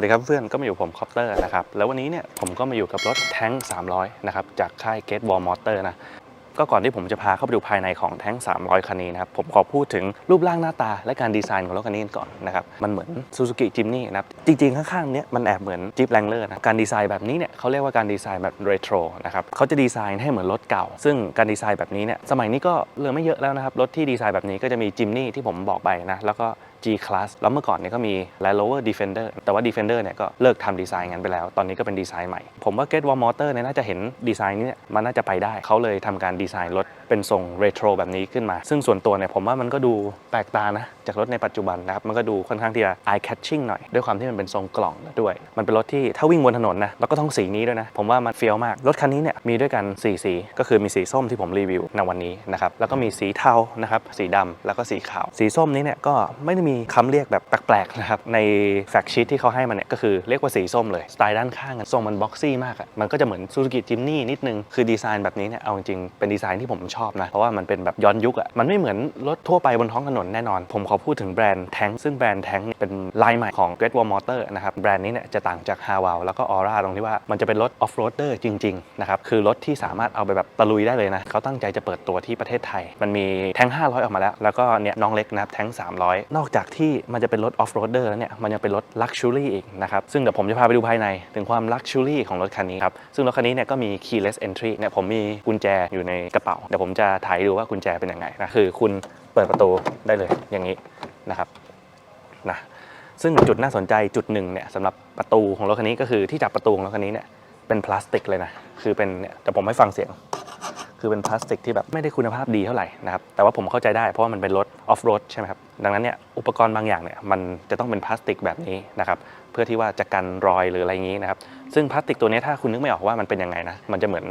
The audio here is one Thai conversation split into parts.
วัสดีครับเพื่อนก็มาอยู่ผมคอปเตอร์นะครับ แล้ววันนี้เนี่ยผมก็มาอยู่กับรถแท้ง 300 นะครับ จากค่าย Gate Wall Motor นะ ก็ก่อนที่ผมจะพาเข้าไปดูภายในของแท้ง 300 คันนี้นะครับ ผมขอพูดถึงรูปร่างหน้าตาและการดีไซน์ของรถคันนี้ก่อนนะครับ มันเหมือน Suzuki Jimny นะครับ จริงๆ ข้างๆ เนี้ยมันแอบเหมือน Jeep Wrangler นะ การดีไซน์แบบนี้เนี่ยเขาเรียกว่าการดีไซน์แบบเรโทรนะครับเขาจะดีไซน์ให้เหมือนรถเก่า ซึ่งการดีไซน์แบบนี้เนี่ยสมัยนี้ก็เหลือไม่เยอะแล้วนะครับรถที่ดีไซน์แบบนี้ก็จะมี Jimny ที่ผมบอกไปนะแล้วก็ G Class แล้วเมื่อก่อนเนี่ยก็มี Land Rover Defender แต่ว่า Defender เนี่ยก็เลิกทำดีไซน์งั้นไปแล้ว ตอนนี้ก็เป็นดีไซน์ใหม่ ผมว่า Gate Wall Motor เนี่ยน่าจะเห็นดีไซน์นี้เนี่ยมันน่าจะไปได้ เขาเลยทำการดีไซน์รถเป็นทรงเรโทรแบบนี้ขึ้นมา ซึ่งส่วนตัวเนี่ยผมว่ามันก็ดูแปลกตานะ จากรถในปัจจุบันนะครับ มันก็ดูค่อนข้างที่จะ eye catching หน่อย ด้วยความที่มันเป็นทรงกล่องด้วย มันเป็นรถที่ถ้าวิ่งบนถนนนะแล้วก็ต้องสีนี้ด้วยนะ ผมว่ามันเฟี้ยวมาก รถคันนี้เนี่ยมีด้วยกัน4สีก็คือมีสีส้มที่ผมรีวิวในวันนี้นะครับแล้วก็มีสีเทานะครับสีดำแล้วก็สีขาว สีส้มนี้เนี่ยก็ไม่ได้มีคำเรียกแบบแปลกๆนะครับในแฟกชีตที่เขาให้มาเนี่ยก็คือเรียกว่าสีส้มเลยสไตล์ด้านข้างทรงมันบ็อกซี่มากอะมันก็จะเหมือนซูซูกิจิมนี่นิดนึงคือดีไซน์แบบนี้เนี่ยเอาจริงๆเป็นดีไซน์ที่ผมชอบนะเพราะว่ามันเป็นแบบย้อนยุคอะมันไม่เหมือนรถทั่วไปบนท้องถนนแน่นอน ผมขอพูดถึงแบรนด์แทงซึ่งแบรนด์แทงเป็นลายใหม่ของ Great Wall Motor นะครับแบรนด์นี้เนี่ยจะต่างจาก h a w a l แล้วก็ Aura ตรงที่ว่ามันจะเป็นรถออฟโรดเดอร์จริงๆนะครับคือรถที่สามารถเอาไปแบบตะลุยได้เลยนะเขาตั้งใจจะเปิดตัวที่ประเทศไทย มันมีแทง500 ออกมาแล้ว แล้วก็เนี่ยน้องเล็กนะครับแทง300 นอกจากที่มันจะเป็นรถออฟโรดเดอร์แล้วเนี่ยมันยังเป็นรถลักชัวรี่อีกนะครับซึ่งเดี๋ยวผมจะพาไปดูภายใน ถึงความลักชัวรี่ของรถคันนี้ครับซึ่งรถคันนี้เนี่ยก็มี keyless entry เนี่ยผมมีกุญแจอยู่ในกระเป๋าเดี๋ยวผมจะถ่ายดูว่ากุญแจเป็นยังไงนะคือคุณเปิดประตูได้เลยอย่างนี้นะครับนะซึ่งจุดน่าสนใจจุดหนึ่งเนี่ยสำหรับประตูของรถคันนี้ก็คือที่จับประตูของรถคันนี้เนี่ยเป็นพลาสติกเลยนะคือเป็นเนี่ยแต่ผมไม่ฟังเสียง คือเป็นพลาสติกที่แบบไม่ได้คุณภาพดีเท่าไหร่นะครับแต่ว่าผมเข้าใจได้เพราะว่ามันเป็นรถออฟโรดใช่ไหมครับดังนั้นเนี่ยอุปกรณ์บางอย่างเนี่ยมันจะต้องเป็นพลาสติกแบบนี้นะครับเพื่อที่ว่าจะกันรอยหรืออะไรอย่างนี้นะครับซึ่งพลาสติกตัวนี้ถ้าคุณนึกไม่ออกว่ามันเป็นยังไงนะมันจะเหมือน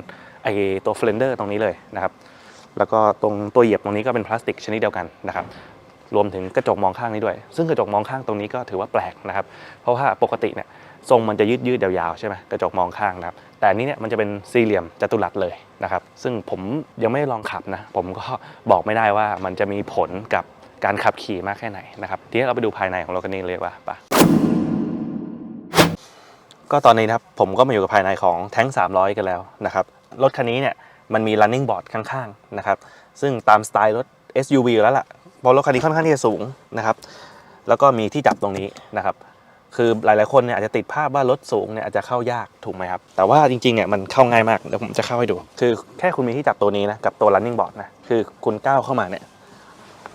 ไอตัวเฟลนเดอร์ตรงนี้เลยนะครับแล้วก็ตรงตัวเหยียบตรงนี้ก็เป็นพลาสติกชนิดเดียวกันนะครับรวมถึงกระจกมองข้างนี้ด้วย ซึ่งกระจกมองข้างตรงนี้ก็ถือว่าแปลกนะครับ เพราะว่าปกติเนี่ยทรงมันจะยืดยืดยาวๆใช่ไหมกระจกมองข้างนะครับ แต่นี้เนี่ยมันจะเป็นสี่เหลี่ยมจัตุรัสเลยนะครับ ซึ่งผมยังไม่ได้ลองขับนะ ผมก็บอกไม่ได้ว่ามันจะมีผลกับการขับขี่มากแค่ไหนนะครับทีนี้เราไปดูภายในของรถคันนี้เลยว่าปะก็ตอนนี้นะครับผมก็มาอยู่กับภายในของแท้ง 300 กันแล้วนะครับ รถคันนี้เนี่ยมันมี running board ข้างๆนะครับ ซึ่งตามสไตล์รถ SUV แล้วล่ะเพราะรถคันนี้ค่อนข้างที่จะสูงนะครับ แล้วก็มีที่จับตรงนี้นะครับ คือหลายๆคนเนี่ยอาจจะติดภาพว่ารถสูงเนี่ยอาจจะเข้ายากถูกไหมครับ แต่ว่าจริงๆเนี่ยมันเข้าง่ายมากเดี๋ยวผมจะเข้าให้ดู คือแค่คุณมีที่จับตัวนี้นะกับตัว running board นะคือคุณก้าวเข้ามาเนี่ย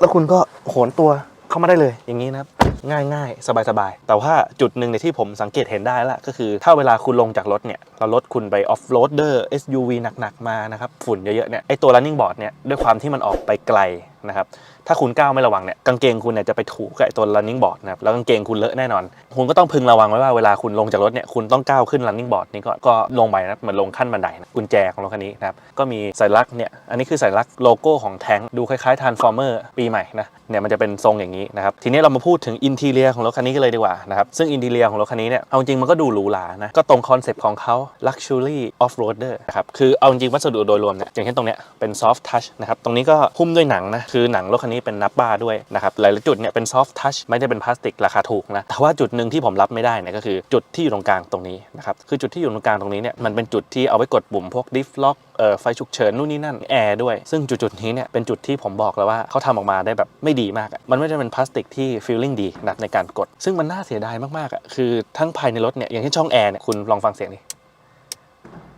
แล้วคุณก็โหนตัวเข้ามาได้เลยอย่างนี้นะครับ ง่ายง่ายสบายสบายๆ แต่ว่าจุดหนึ่งในที่ผมสังเกตเห็นได้ละก็คือ ถ้าเวลาคุณลงจากรถเนี่ยเรารถคุณไปออฟโรดเดอร์ SUV หนักๆ มานะครับ ฝุ่นเยอะๆเนี่ยไอตัว running board เนี่ยด้วยความที่มันออกไปไกลนะครับถ้าคุณก้าวไม่ระวังเนี่ยกางเกงคุณเนี่ยจะไปถูกับไอ้ตัว running board นะครับแล้วกางเกงคุณเลอะแน่นอน คุณก็ต้องพึงระวังไว้ว่าเวลาคุณลงจากรถเนี่ยคุณต้องก้าวขึ้น running board นี้ก่อนก็ลงไปนะเหมือนลงขั้นบันไดนะกุญแจของรถคันนี้นะครับก็มีสัญลักษณ์เนี่ยอันนี้คือสัญลักษณ์โลโก้ของแทงดูคล้ายๆ transformer ปีใหม่นะเนี่ยมันจะเป็นทรงอย่างนี้นะครับทีนี้เรามาพูดถึงอินทีเลียของรถคันนี้กันเลยดีกว่านะครับซึ่งอินทีเลียของรถคันนี้เนี่ยเอาจริงมันก็ดูหรูหรานะก็ตรงคอนเซปต์ของเขา luxury off roader นะครับคือเอาจริงวัสดุโดยรวมเนี่ยอย่างเช่นตรงเนี้ยเป็น soft touch นะครับตรงนี้ก็หุ้มด้วยหนังนะคือหนังรถคันนี้เป็นนับบ้าด้วยนะครับหลายๆจุดเนี่ยเป็น soft touch ไม่ได้เป็นพลาสติกราคาถูกนะแต่ว่าจุดหนึ่งที่ผมรับไม่ได้เนี่ยก็คือจุดที่อยู่ตรงกลางตรงนี้นะครับคือจุดที่อยู่ตรงกลางตรงนี้เนี่ยมันเป็นจุดที่เอาไว้กดปุ่มพวก diff lock เอ่อไฟฉุกเฉินนู่นนี่นั่นแอร์ด้วย ซึ่งจุดๆนี้เนี่ยเป็นจุดที่ผมบอกแล้วว่าเขาทำออกมาได้แบบไม่ดีมาก มันไม่ได้เป็นพลาสติกที่ feeling ดีนะครับในการกด ซึ่งมันน่าเสียดายมากๆอะคือทั้งภายในรถเนี่ยอย่างเช่นช่องแอร์เนี่ยคุณลองฟังเสียงดิ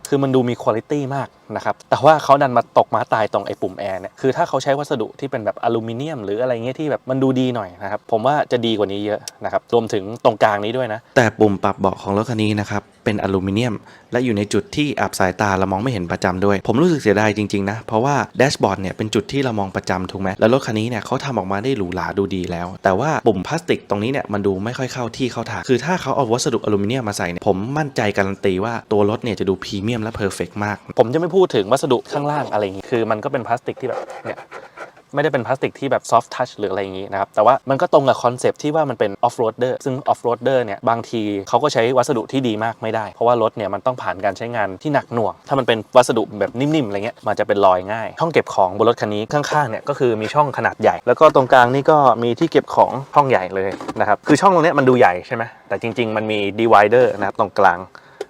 คือมันดูมีคุณภาพมากนะครับ แต่ว่าเขาดันมาตกมาตายตรงไอ้ปุ่มแอร์เนี่ย คือถ้าเขาใช้วัสดุที่เป็นแบบอลูมิเนียม หรืออะไรเงี้ยที่แบบมันดูดีหน่อยนะครับ ผมว่าจะดีกว่านี้เยอะนะครับ รวมถึงตรงกลางนี้ด้วยนะ แต่ปุ่มปรับเบาะของรถคันนี้นะครับ เป็นอลูมิเนียม และอยู่ในจุดที่อับสายตาเรามองไม่เห็นประจำด้วย ผมรู้สึกเสียดายจริงๆนะเพราะว่าแดชบอร์ดเนี่ยเป็นจุดที่เรามองประจำถูกไหมแล้วรถคันนี้เนี่ยเขาทำออกมาได้หรูหราดูดีแล้ว แต่ว่าปุ่มพลาสติกตรงนี้เนี่ยมันดูไม่ค่อยเข้าที่เข้าทางคือถ้าเขาเอาวัสดุอลูมิเนียมมาใส่เนี่ยผมมั่นใจการันตีว่าตัวรถเนี่ยจะดูพรีเมียมและเพอร์เฟกมาก ผมจะไม่พูดถึงวัสดุข้างล่างอะไรอย่างงี้คือมันก็เป็นพลาสติกที่แบบเนี่ย ไม่ได้เป็นพลาสติกที่แบบ soft touch หรืออะไรอย่างนี้นะครับแต่ว่ามันก็ตรงกับคอนเซปที่ว่ามันเป็น off roader ซึ่ง off roader เนี่ยบางทีเขาก็ใช้วัสดุที่ดีมากไม่ได้ เพราะว่ารถเนี่ยมันต้องผ่านการใช้งานที่หนักหน่วง ถ้ามันเป็นวัสดุแบบนิ่มๆอะไรเงี้ยมันจะเป็นรอยง่าย ช่องเก็บของบนรถคันนี้ข้างๆเนี่ยก็คือมีช่องขนาดใหญ่ แล้วก็ตรงกลางนี่ก็มีที่เก็บของช่องใหญ่เลยนะครับคือช่องตรงนี้มันดูใหญ่ใช่ไหมแต่จริง ๆ มันมี divider นะครับตรงกลาง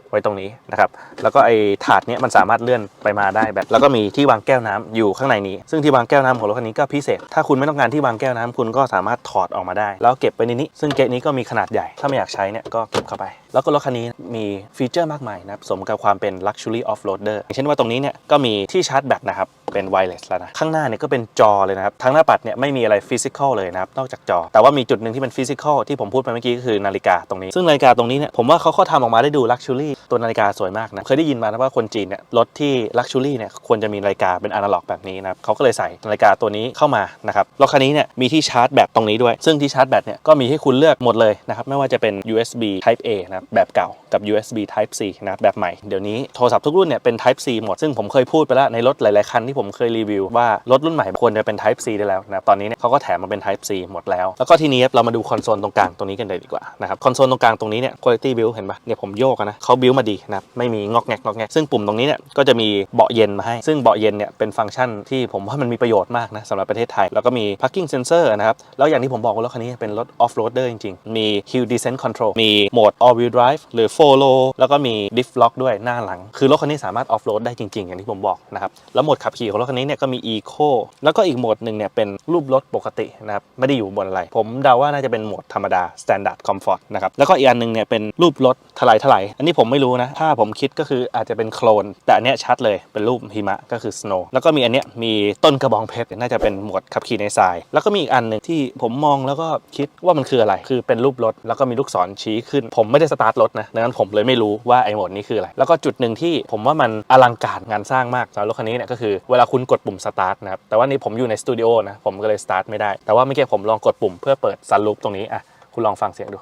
ไว้ตรงนี้นะครับ แล้วก็ไอ้ถาดเนี้ยมันสามารถเลื่อนไปมาได้แบบ แล้วก็มีที่วางแก้วน้ำอยู่ข้างในนี้ ซึ่งที่วางแก้วน้ำของรถคันนี้ก็พิเศษ ถ้าคุณไม่ต้องการที่วางแก้วน้ำคุณก็สามารถถอดออกมาได้ แล้วเก็บไปในนี้ ซึ่งเกะนี้ก็มีขนาดใหญ่ ถ้าไม่อยากใช้เนี่ยก็เก็บเข้าไป แล้วก็รถคันนี้มีฟีเจอร์มากมายนะครับ สมกับความเป็น luxury off-roader อย่างเช่นว่าตรงนี้เนี่ยก็มีที่ชาร์จแบตนะครับเป็น wireless แล้วนะข้างหน้าเนี่ยก็เป็นจอเลยนะครับทั้งหน้าปัดเนี่ยไม่มีอะไรฟิสิกอลเลยนะครับนอกจากจอ แต่ว่ามีจุดหนึ่งที่เป็นฟิสิกอลที่ผมพูดไปเมื่อกี้ก็คือนาฬิกาตรงนี้ซึ่งนาฬิกาตรงนี้เนี่ยผมว่าเขาก็ทำออกมาได้ดู luxury ตัวนาฬิกาสวยมากนะ เคยได้ยินมานะว่าคนจีนเนี่ยรถที่ luxury เนี่ยควรจะมีนาฬิกาเป็นอนาล็อกแบบนี้นะครับเขาก็เลยใส่นาฬิกาตัวนี้เข้ามานะครับรถคันนี้เนี่ยมีที่ชาร์จแบตตรงนี้ด้วย ซึ่งที่ชาร์จแบตเนี่ยก็มีให้คุณเลือกหมดเลยนะครับไม่ว่าจะเป็น USB Type A นะแบบเก่ากับ USB Type C นะแบบใหม่เดี๋ยวนี้โทรศัพท์ทุกรุ่นเนี่ยเป็น Type C หมด ซึ่งผมเคยพูดไปแล้วในรถหลายๆคันที่ผมเคยรีวิวว่ารถรุ่นใหม่ควรจะเป็น Type C ได้แล้วนะครับตอนนี้เนี่ยเขาก็แถมมาเป็น Type C หมดแล้ว แล้วก็ทีนี้เรามาดูคอนโซลตรงกลางตรงนี้กันเลยดีกว่านะครับคอนโซลตรงกลางตรงนี้เนี่ย quality build เห็นปะเนี่ยผมโยกนะเขา build มาดีนะไม่มีงอกแงกงอกแงกซึ่งปุ่มตรงนี้เนี่ยก็จะมีเบาะเย็นมาให้ ซึ่งเบาะเย็นเนี่ยเป็นฟังก์ชันที่ผมว่ามันมีประโยชน์มากนะสำหรับประเทศไทย แล้วก็มี parking sensor นะครับ แล้วอย่างที่ผมบอกว่ารถคันนี้เป็นรถ off roader จริงๆ มี hill descent control มีโหมด all wheel drive หรือ4 low แล้วก็มี diff lock ด้วยหน้าหลัง คือรถคันนี้สามารถ off road ได้จริงๆ อย่างที่ผมบอกนะครับแล้วโหมดขับขี่ของรถคันนี้เนี่ยก็มี eco แล้วก็อีกโหมดหนึ่งเนี่ยเป็นรูปรถปกตินะครับไม่ได้อยู่บนอะไร ผมเดาว่าน่าจะเป็นโหมดธรรมดา standard comfort นะครับแล้วก็อีกอันหนึงเนี่ยเป็นรูปรถถลายถลายอันนี้ผมไม่รู้นะ ถ้าผมคิดก็คืออาจจะเป็นโคลน แต่อันเนี้ยชัดเลยเป็นรูปหิมะก็คือ snow แล้วก็มีอันเนี้ยมีต้นกระบองเพชรน่าจะเป็นหมวดขับขี่ในทราย แล้วก็มีอีกอันหนึ่งที่ผมมองแล้วก็คิดว่ามันคืออะไร คือเป็นรูปรถ แล้วก็มีลูกศรชี้ขึ้น ผมไม่ได้สตาร์ทรถนะดังนั้นผมเลยไม่รู้ว่าไอ้หมวดนี้คืออะไร แล้วก็จุดหนึ่งที่ผมว่ามันอลังการงานสร้างมากสำหรับรถคันนี้เนี่ยก็คือเวลาคุณกดปุ่มสตาร์ทนะครับ แต่ว่านี่ผมอยู่ในสตูดิโอนะ ผมก็เลยสตาร์ทไม่ได้ แต่ว่าเมื่อกี้ผมลองกดปุ่มเพื่อเปิดซันลูปตรงนี้อะคุณลองฟังเสียงดู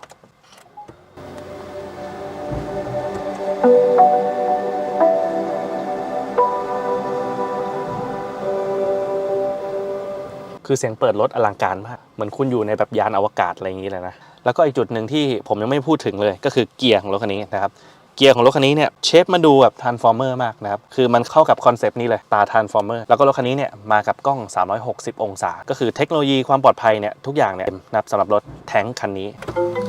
คือเสียงเปิดรถอลังการมาก เหมือนคุณอยู่ในแบบยานอวกาศอะไรอย่างนี้เลยนะ แล้วก็อีกจุดหนึ่งที่ผมยังไม่พูดถึงเลยก็คือเกียร์ของรถคันนี้นะครับ เกียร์ของรถคันนี้เนี่ยเชฟมาดูแบบทานฟอร์เมอร์มากนะครับ คือมันเข้ากับคอนเซปต์นี้เลยตาทานฟอร์เมอร์แล้วก็รถคันนี้เนี่ยมากับกล้อง 360 องศา ก็คือเทคโนโลยีความปลอดภัยเนี่ยทุกอย่างเนี่ยนะครับสำหรับรถแท้งคันนี้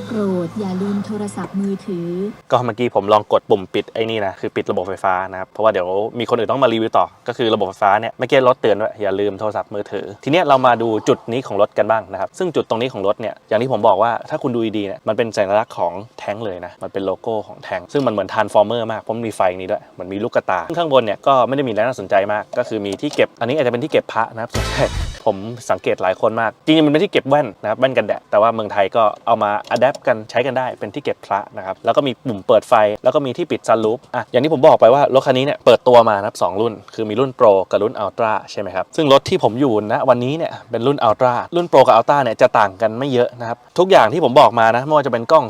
โปรดอย่าลืมโทรศัพท์มือถือ ก็เมื่อกี้ผมลองกดปุ่มปิดไอ้นี่นะคือปิดระบบไฟฟ้านะครับเพราะว่าเดี๋ยวมีคนอื่นต้องมารีวิวต่อ ก็คือระบบไฟฟ้าเนี่ยเมื่อกี้รถเตือนว่าอย่าลืมโทรศัพท์มือถือ ทีเนี้ยเรามาดูจุดนี้ของรถกันบ้างนะครับซึ่งจุดตรงนี้ของรถเนี่ยอย่างที่ผมบอกว่าถ้าคุณดูดีๆเนี่ยมันเป็นสัญลักษณ์ของแท้งเลยนะมันเป็นโลโก้ของแท้งซึ่งมันเหมือนทานฟอร์เมอร์มากเพราะมันมีไฟนี้ด้วยเหมือนมีลูกกระตาข้างบนเนี่ยก็ไม่ได้มีอะไรน่าสนใจมาก ก็คือมีที่เก็บอันนี้อาจจะเป็นที่เก็บพระนะครับผมสังเกตหลายคนมาก จริงๆมันเป็นที่เก็บแว่นนะครับแว่นกันแดดแต่ว่าเมืองไทยก็เอามาอัดแอปกันใช้กันได้เป็นที่เก็บพระนะครับแล้วก็มีปุ่มเปิดไฟ แล้วก็มีที่ปิดซันรูฟอะอย่างที่ผมบอกไปว่ารถคันนี้เนี่ยเปิดตัวมานะครับสองรุ่น คือมีรุ่นโปรกับรุ่นอัลตร้าใช่ไหมครับซึ่งรถที่ผมอยู่นะวันนี้เนี่ยเป็นรุ่นอัลตร้ารุ่นโปรกับอัลตร้าเนี่ยจะต่างกันไม่เยอะนะครับทุกอย่างที่ผมบอกมานะไม่ว่าจะเป็นกล้อง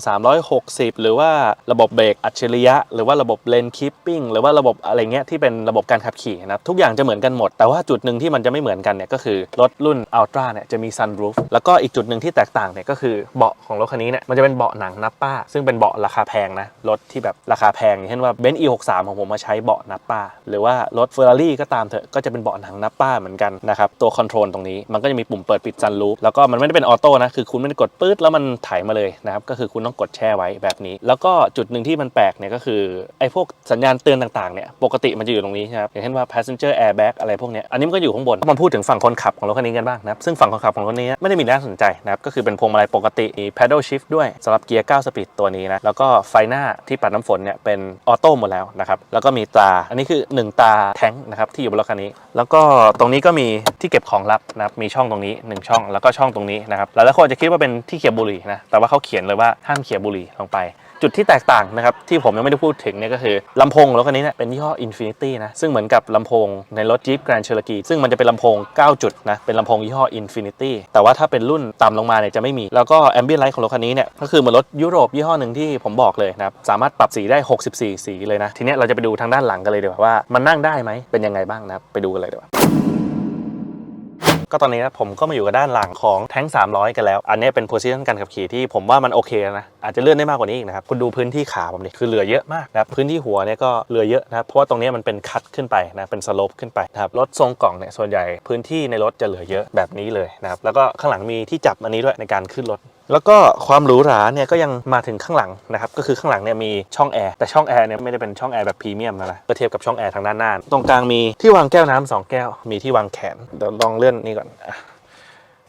360 หรือว่าระบบเบรกอัจฉริยะ หรือว่าระบบเลนคีปปิ้งหรือว่าระบบอะไรเงี้ยที่เป็นระบบการขับขี่นะครับทุกอย่างจะเหมือนกันหมด แต่ว่าจุดหนึ่งที่มันจะไม่เหมือนกันเนี่ยก็คือรถรุ่นอัลตร้าเนี่ยจะมีซันรูฟแล้วก็อีกจุดหนึ่งที่แตกต่างเนี่ยก็คือเบาะของรถคันนี้เนี่ยมันจะเป็นเบาะหนังนับป้า ซึ่งเป็นเบาะราคาแพงนะรถที่แบบราคาแพงอย่างเช่นว่าเบนซ์ E63 ของผมมาใช้เบาะนับป้า หรือว่ารถเฟอร์รารี่ก็ตามเถอะก็จะเป็นเบาะหนังนับป้าเหมือนกันนะครับตัวคอนโทรลตรงนี้มันก็จะมีปุ่มเปิดปิดซันรูฟแล้วก็มันไม่ได้เป็นออโต้นะคือคุณไม่ได้กดปื๊ดแล้วมันไถมาเลยนะครับก็คือคุณต้องกดแช่ไว้แบบนี้ แล้วก็จุดหนึ่งที่มันแปลกเนี่ยก็คือไอ้พวกสัญญาณเตือนต่างๆเนี่ยปกติมันจะอยู่ตรงนี้ครับอย่างเช่นว่า passenger airbag อะไรพวกเนี้ยอันนี้มันก็อยู่ข้างบนมาพูดถึงฝั่งคนขับของรถคันนี้กันบ้างนะครับซึ่งฝั่งคนขับของรถนี้ไม่ได้มีน่าสนใจนะครับก็คือเป็นพวงมาลัยปกติมี paddle shift ด้วยสำหรับเกียร์9สปีดตัวนี้นะแล้วก็ไฟหน้าที่ปัดน้ำฝนเนี่ยเป็นออโต้หมดแล้วนะครับแล้วก็มีตาอันนี้คือ 1 ตาแท้งนะครับที่อยู่บนรถคันนี้ แล้วก็ตรงนี้ก็มีที่เก็บของลับนะครับมีช่องตรงนี้ 1 ช่องแล้วก็ช่องตรงนี้นะครับหลายๆคนจะคิดว่าเป็นที่เขียบบุหรี่นะแต่ว่าเขาเขียนเลยว่าห้ามเขียบบุหรี่ลงไป จุดที่แตกต่างนะครับ ที่ผมยังไม่ได้พูดถึงเนี่ยก็คือลำโพงรถคันนี้เนี่ยเป็นยี่ห้อ Infinity นะ ซึ่งเหมือนกับลำโพงในรถ Jeep Grand Cherokee ซึ่งมันจะเป็นลำโพง 9 จุดนะ เป็นลำโพงยี่ห้อ Infinity แต่ว่าถ้าเป็นรุ่นต่ำลงมาเนี่ยจะไม่มี แล้วก็ Ambient Light ของรถคันนี้เนี่ยก็คือเหมือนรถยุโรปยี่ห้อหนึ่งที่ผมบอกเลยนะครับสามารถปรับสีได้ 64 สีเลยนะทีนี้เราจะไปดูทางด้านหลังกันเลยดีกว่าว่ามันนั่งได้ไหมเป็นยังไงบ้างนะครับไปดูกันเลยดีกว่า ก็ตอนนี้นะผมก็มาอยู่กับด้านหลังของแท้ง 300 กันแล้ว อันนี้เป็นโพซิชันการขับขี่ที่ผมว่ามันโอเคแล้วนะ อาจจะเลื่อนได้มากกว่านี้อีกนะครับ คุณดูพื้นที่ขาผมดิคือเหลือเยอะมากนะพื้นที่หัวเนี่ยก็เหลือเยอะนะเพราะว่าตรงนี้มันเป็นคัดขึ้นไปนะเป็นสโลปขึ้นไปนะครับรถทรงกล่องเนี่ยส่วนใหญ่พื้นที่ในรถจะเหลือเยอะแบบนี้เลยนะครับแล้วก็ข้างหลังมีที่จับอันนี้ด้วยในการขึ้นรถ แล้วก็ความหรูหราเนี่ยก็ยังมาถึงข้างหลังนะครับก็คือข้างหลังเนี่ยมีช่องแอร์แต่ช่องแอร์เนี่ยไม่ได้เป็นช่องแอร์แบบพรีเมียมนะนะเมื่อเทียบกับช่องแอร์ทางด้านหน้าตรงกลางมีที่วางแก้วน้ำสองแก้วมีที่วางแขนเดี๋ยวลองเลื่อนนี่ก่อนอ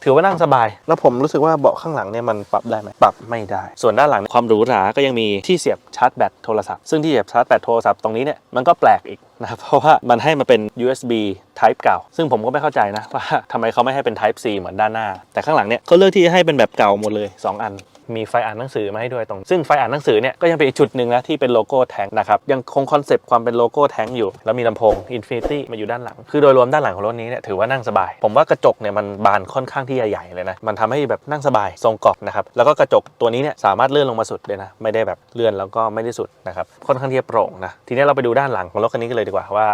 ถือว่านั่งสบาย แล้วผมรู้สึกว่าเบาะข้างหลังเนี่ยมันปรับได้ไหมปรับไม่ได้ ส่วนด้านหลังความหรูหราก็ยังมีที่เสียบชาร์จแบตโทรศัพท์ ซึ่งที่เสียบชาร์จแบตโทรศัพท์ตรงนี้เนี่ยมันก็แปลกอีกนะครับเพราะว่ามันให้มาเป็น USB Type เก่า ซึ่งผมก็ไม่เข้าใจนะว่าทำไมเขาไม่ให้เป็น Type C เหมือนด้านหน้า แต่ข้างหลังเนี่ยเขาเลือกที่จะให้เป็นแบบเก่าหมดเลย 2 อัน มีไฟอ่านหนังสือมาให้ด้วยตรง ซึ่งไฟอ่านหนังสือเนี่ยก็ยังเป็นอีกจุดหนึ่งนะที่เป็นโลโก้แทงนะครับยังคงคอนเซปต์ความเป็นโลโก้แทงอยู่ แล้วมีลำโพง Infinity มาอยู่ด้านหลัง คือโดยรวมด้านหลังของรถนี้เนี่ยถือว่านั่งสบาย ผมว่ากระจกเนี่ยมันบานค่อนข้างที่ใหญ่เลยนะมันทำให้แบบนั่งสบายทรงกรอบนะครับแล้วก็กระจกตัวนี้เนี่ยสามารถเลื่อนลงมาสุดเลยนะไม่ได้แบบเลื่อนแล้วก็ไม่ได้สุดนะครับค่อนข้างที่จะโปร่งนะทีนี้เราไปดูด้านหลังของรถคันนี้กันเลยดีกว่าว่า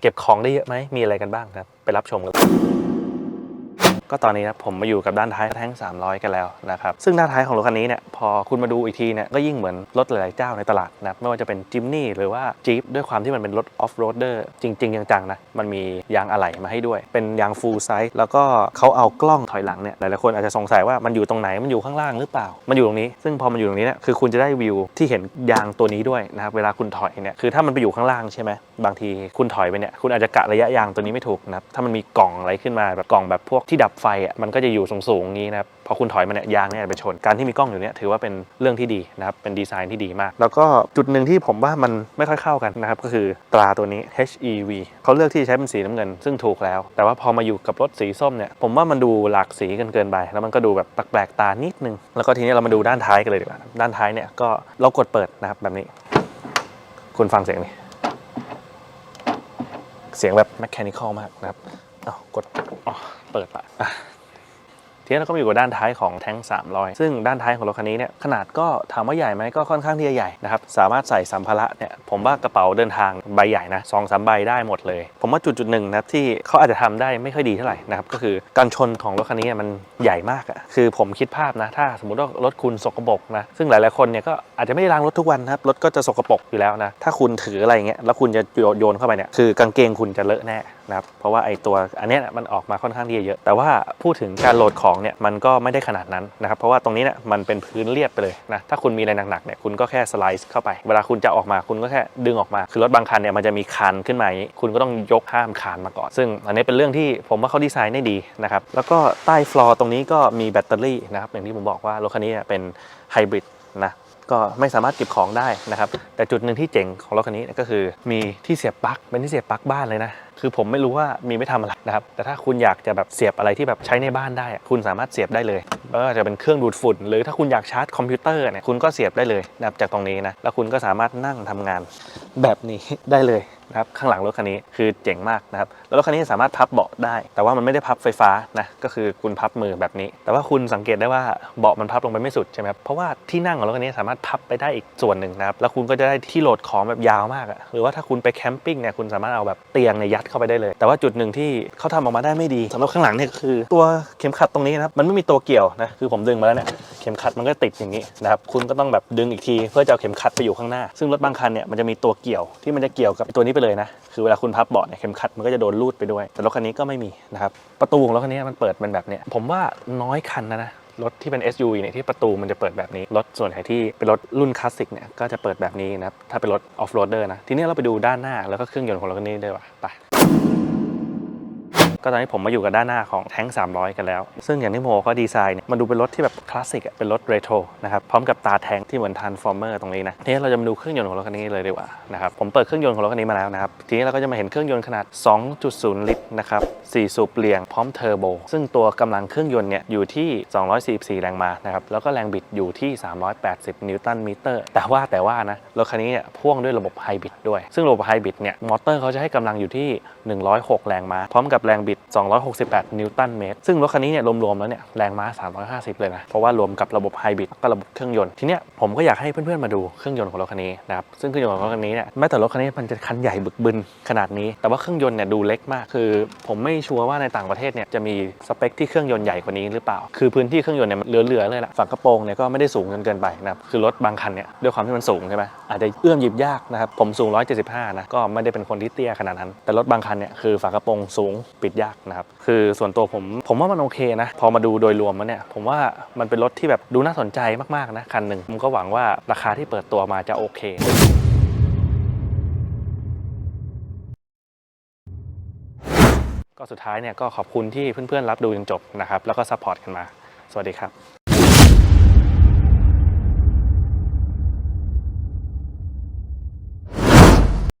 เก็บของได้เยอะไหมมีอะไรกันบ้างครับไปรับชมกัน ก็ตอนนี้นะผมมาอยู่กับด้านท้ายแท้ง 300 กันแล้วนะครับ ซึ่งด้านท้ายของรถคันนี้เนี่ยพอคุณมาดูอีกทีเนี่ยก็ยิ่งเหมือนรถหลายๆเจ้าในตลาดนะไม่ว่าจะเป็นจิมนี่หรือว่าจี๊ปด้วยความที่มันเป็นรถออฟโรดเดอร์จริง ๆ จังๆนะมันมียางอะไหล่มาให้ด้วย เป็นยางฟูลไซส์แล้วก็เขาเอากล้องถอยหลังเนี่ยหลายๆคนอาจจะสงสัยว่ามันอยู่ตรงไหนมันอยู่ข้างล่างหรือเปล่า มันอยู่ตรงนี้ ซึ่งพอมันอยู่ตรงนี้เนี่ยคือคุณจะได้วิวที่เห็นยางตัวนี้ด้วยนะครับเวลาคุณถอยเนี่ยคือถ้ามันไปอยู่ข้างล่างใช่ไหมบางทีคุณถอยไปเนี่ยคุณอาจจะกะระยะยางตัวนี้ไม่ถูกนะครับถ้ามันมีกล่องอะไรขึ้นมาแบบกล่องแบบพวกที่ดับไฟอะมันก็จะอยู่สูงๆอย่างนี้นะครับพอคุณถอยมาเนี่ยยางเนี่ยอาจจะไปชนการที่มีกล้องอยู่เนี่ยถือว่าเป็นเรื่องที่ดีนะครับเป็นดีไซน์ที่ดีมาก แล้วก็จุดหนึ่งที่ผมว่ามันไม่ค่อยเข้ากันนะครับก็คือตราตัวนี้ HEV เขาเลือกที่ใช้เป็นสีน้ำเงิน ซึ่งถูกแล้ว แต่ว่าพอมาอยู่กับรถสีส้มเนี่ยผมว่ามันดูหลากสีกันเกินไป แล้วมันก็ดูแบบแปลกๆตานิดนึง แล้วก็ทีนี้เรามาดูด้านท้ายกันเลยดีกว่าด้านท้ายเนี่ยก็เรากดเปิดนะครับแบบนี้ คุณฟังเสียงนี้เสียงแบบแมค h a นิคอลมากนะครับอ้ากดเปิดละ ทีนี้เราก็มาอยู่กับด้านท้ายของแท้ง300 ซึ่งด้านท้ายของรถคันนี้เนี่ยขนาดก็ถามว่าใหญ่ไหมก็ค่อนข้างที่จะใหญ่นะครับสามารถใส่สัมภาระเนี่ยผมว่ากระเป๋าเดินทางใบใหญ่นะสองสามใบได้หมดเลย ผมว่าจุดจุดหนึ่งนะครับที่เขาอาจจะทำได้ไม่ค่อยดีเท่าไหร่นะครับก็คือการชนของรถคันนี้มันใหญ่มากอะคือผมคิดภาพนะถ้าสมมติว่ารถคุณสกปรกนะซึ่งหลายๆคนเนี่ยก็อาจจะไม่ได้ล้างรถทุกวันนะครับรถก็จะสกปรกอยู่แล้วนะถ้าคุณถืออะไรอย่างเงี้ยแล้วคุณจะโยนเข้าไปเนี่ยคือกางเกงคุณจะเลอะแน่ นะครับ เพราะว่าไอตัวอันเนี้ยมันออกมาค่อนข้างที่จะเยอะ แต่ว่าพูดถึงการโหลดของเนี่ยมันก็ไม่ได้ขนาดนั้นนะครับ เพราะว่าตรงนี้เนี่ยมันเป็นพื้นเรียบไปเลยนะ ถ้าคุณมีอะไรหนักๆเนี่ยคุณก็แค่สไลด์เข้าไป เวลาคุณจะออกมาคุณก็แค่ดึงออกมา คือรถบางคันเนี่ยมันจะมีคานขึ้นมาอย่างนี้ คุณก็ต้องยกข้ามคานมาก่อน ซึ่งอันนี้เป็นเรื่องที่ผมว่าเขาดีไซน์ได้ดีนะครับ แล้วก็ใต้ฟลอร์ตรงนี้ก็มีแบตเตอรี่นะครับ อย่างที่ผมบอกว่ารถคันนี้เป็นไฮบริดนะ ก็ไม่สามารถเก็บของได้นะครับ แต่จุดหนึ่งที่เจ๋งของรถคันนี้ก็คือมีที่เสียบปลั๊กเป็นที่เสียบปลั๊กบ้านเลยนะคือผมไม่รู้ว่ามีไม่ทำอะไรนะครับ แต่ถ้าคุณอยากจะแบบเสียบอะไรที่แบบใช้ในบ้านได้ คุณสามารถเสียบได้เลยไม่ว่าจะเป็นเครื่องดูดฝุ่น หรือถ้าคุณอยากชาร์จคอมพิวเตอร์เนี่ยคุณก็เสียบได้เลยนะครับจากตรงนี้นะแล้วคุณก็สามารถนั่งทำงานแบบนี้ได้เลย นะครับข้างหลังรถคันนี้คือเจ๋งมากนะครับแล้วรถคันนี้สามารถพับเบาะได้ แต่ว่ามันไม่ได้พับไฟฟ้านะก็คือคุณพับมือแบบนี้ แต่ว่าคุณสังเกตได้ว่าเบาะมันพับลงไปไม่สุดใช่ไหมครับเพราะว่าที่นั่งของรถคันนี้สามารถพับไปได้อีกส่วนหนึ่งนะครับแล้วคุณก็จะได้ที่โหลดของแบบยาวมากอะหรือว่าถ้าคุณไปแคมปิ้งเนี่ยคุณสามารถเอาแบบเตียงเนี่ยยัดเข้าไปได้เลย แต่ว่าจุดหนึ่งที่เขาทำออกมาได้ไม่ดีสำหรับข้างหลังเนี่ยก็คือ ตัวเข็มขัดตรงนี้นะครับมันไม่มีตัวเกี่ยวนะคือผมดึงมาแล้วเนี่ยเข็มขัดมันก็ติดอย่างนี้นะครับคุณก็ต้องแบบดึงอีกทีเพื่อจะเอาเข็มขัดไปอยู่ข้างหน้า ซึ่งรถบางคันเนี่ยมันจะมีตัวเกี่ยวที่มันจะเกี่ยวกับตัวนี้ไปเลยนะคือเวลาคุณพับเบาะเนี่ยเข็มขัดมันก็จะโดนลูดไปด้วย แต่รถคันนี้ก็ไม่มีนะครับประตูของรถคันนี้มันเปิดเป็นแบบเนี้ยผมว่าน้อยคันนะนะรถที่เป็น SUV เนี่ยที่ประตูมันจะเปิดแบบนี้ รถส่วนใหญ่ที่เป็นรถรุ่นคลาสสิกเนี่ยก็จะเปิดแบบนี้นะครับถ้าเป็นรถออฟโรดเดอร์นะทีนี้เราไปดูด้านหน้าแล้วก็เครื่องยนต์ของรถคันนี้ด้วยว่ะไป ก็ตอนนี้ผมมาอยู่กับด้านหน้าของแท้ง300 กันแล้ว ซึ่งอย่างที่โมก็ดีไซน์เนี่ยมันดูเป็นรถที่แบบคลาสสิกเป็นรถเรโทรนะครับพร้อมกับตาแท้งที่เหมือนทานฟอร์เมอร์ตรงนี้นะทีนี้เราจะมาดูเครื่องยนต์ของรถคันนี้เลยดีกว่านะครับผมเปิดเครื่องยนต์ของรถคันนี้มาแล้วนะครับทีนี้เราก็จะมาเห็นเครื่องยนต์ขนาด 2.0 ลิตรนะครับ4สูบเรียงพร้อมเทอร์โบซึ่งตัวกำลังเครื่องยนต์เนี่ยอยู่ที่ 244 แรงม้านะครับแล้วก็แรงบิดอยู่ที่ 380 นิวตันมิเตอร์แต่ว่าแต่ว่านะรถคันนี้เนี่ยพ่วงด้วยระบบไฮบริดด้วย ซึ่งระบบไฮบริดเนี่ยมอเตอร์เขาจะให้กำลังอยู่ที่ 106 แรงม้าพร้อมกับแรงบิดบิด268 นิวตันเมตร ซึ่งรถคันนี้เนี่ยรวมๆแล้วเนี่ยแรงม้า 350 เลยนะ เพราะว่ารวมกับระบบไฮบริดก็ระบบเครื่องยนต์ ทีเนี้ยผมก็อยากให้เพื่อนๆมาดูเครื่องยนต์ของรถคันนี้นะครับ ซึ่งเครื่องยนต์ของรถคันนี้เนี่ยแม้แต่รถคันนี้มันจะคันใหญ่บึกบึนขนาดนี้ แต่ว่าเครื่องยนต์เนี่ยดูเล็กมาก คือ ผมไม่ชัวร์ว่าในต่างประเทศเนี่ยจะมีสเปคที่เครื่องยนต์ใหญ่กว่านี้หรือเปล่า คือพื้นที่เครื่องยนต์เนี่ยเหลือๆเลยล่ะฝากระโปรงเนี่ยก็ไม่ได้สูงจนเกินไปนะครับ คือรถบางคันเนี่ยด้วยความที่มันสูงใช่ไหมอาจจะเอื้อมหยิบยากนะครับ ผมสูง 175 นะ ก็ไม่ได้เป็นคนที่เตี้ยขนาดนั้น แต่รถบางคันเนี่ยคือฝากระโปรงสูงปิดยากนะครับ คือส่วนตัวผมผมว่ามันโอเคนะ พอมาดูโดยรวมมันเนี่ย ผมว่ามันเป็นรถที่แบบดูน่าสนใจมากๆนะ คันหนึ่งผมก็หวังว่าราคาที่เปิดตัวมาจะโอเคก็สุดท้ายเนี่ยก็ขอบคุณที่เพื่อนๆรับดูจนจบนะครับ แล้วก็ซัพพอร์ตกันมา สวัสดีครับ